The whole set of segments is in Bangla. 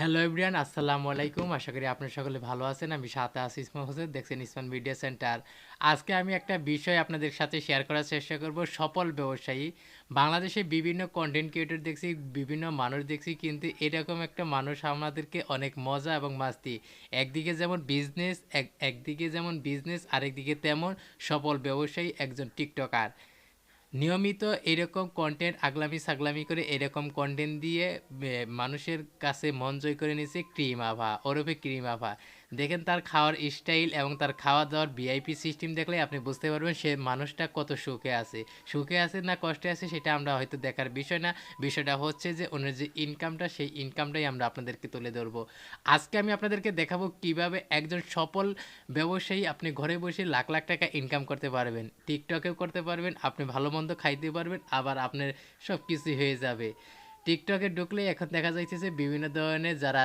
হ্যালো এভরিয়ান আসসালামু আলাইকুম আশা করি আপনার সকলে ভালো আছেন। আমি সাথে আছি ইসমাম হোসেন। দেখছেন ইসমান মিডিয়া সেন্টার। আজকে আমি একটা বিষয় আপনাদের সাথে শেয়ার করার চেষ্টা করব। সফল ব্যবসায়ী। বাংলাদেশে বিভিন্ন কন্টেন্ট ক্রিয়েটর দেখছি, বিভিন্ন মানুষ দেখছি, কিন্তু এরকম একটা মানুষ আমাদেরকে অনেক মজা এবং মাস্তি। একদিকে যেমন বিজনেস এক, একদিকে যেমন বিজনেস আরেকদিকে তেমন সফল ব্যবসায়ী একজন টিকটকার নিয়মিত এরকম কন্টেন্ট আগলামি সাগলামি করে এরকম কন্টেন্ট দিয়ে মানুষের কাছে মন জয় করে নিয়েছে ক্রিম আভা ওরফে ক্রিম আভা। দেখেন তার খাওয়ার স্টাইল এবং তার খাওয়া দাওয়ার ভিআইপি সিস্টেম দেখলে আপনি বুঝতে পারবেন সে মানুষটা কত সুখে আছে। সুখে আছে না কষ্টে আছে সেটা আমরা হয়তো দেখার বিষয় না। বিষয়টা হচ্ছে যে ওনার যে ইনকামটা সেই ইনকামটাই আমরা আপনাদেরকে তুলে ধরবো। আজকে আমি আপনাদেরকে দেখাবো কীভাবে একজন সফল ব্যবসায়ী আপনি ঘরে বসে লাখ লাখ টাকা ইনকাম করতে পারবেন। টিকটকেও করতে পারবেন, আপনি ভালো মন্দ খাইতে পারবেন, আবার আপনার সব কিছুই হয়ে যাবে। টিকটকে ঢুকলে এখন দেখা যাচ্ছে যে বিভিন্ন ধরনের যারা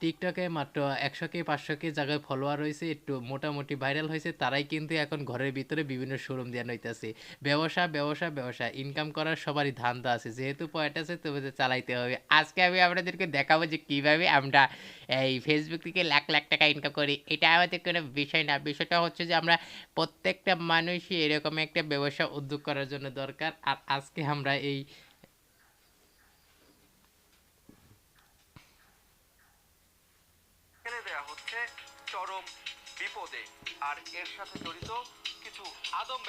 টিকটকে মাত্র একশো কে, পাঁচশো কে জায়গায় ফলোয়ার হয়েছে একটু মোটামুটি ভাইরাল হয়েছে, তারাই কিন্তু এখন ঘরের ভিতরে বিভিন্ন শোরুম দেওয়া হইতেছে ব্যবসা ব্যবসা ব্যবসা ইনকাম করার সবারই ধান্দা আছে। যেহেতু পয়েন্ট আছে তবে চালাইতে হবে। আজকে আমি আপনাদেরকে দেখাবো যে কীভাবে আমরা এই ফেসবুক থেকে লাখ লাখ টাকা ইনকাম করি। এটা আমাদের কোনো বিষয় না। বিষয়টা হচ্ছে যে আমরা প্রত্যেকটা মানুষই এরকম একটা ব্যবসা উদ্যোগ করার জন্য দরকার। আর আজকে আমরা এই হচ্ছে চরম বিপদে। আর এর সাথে জড়িত কিছু আদম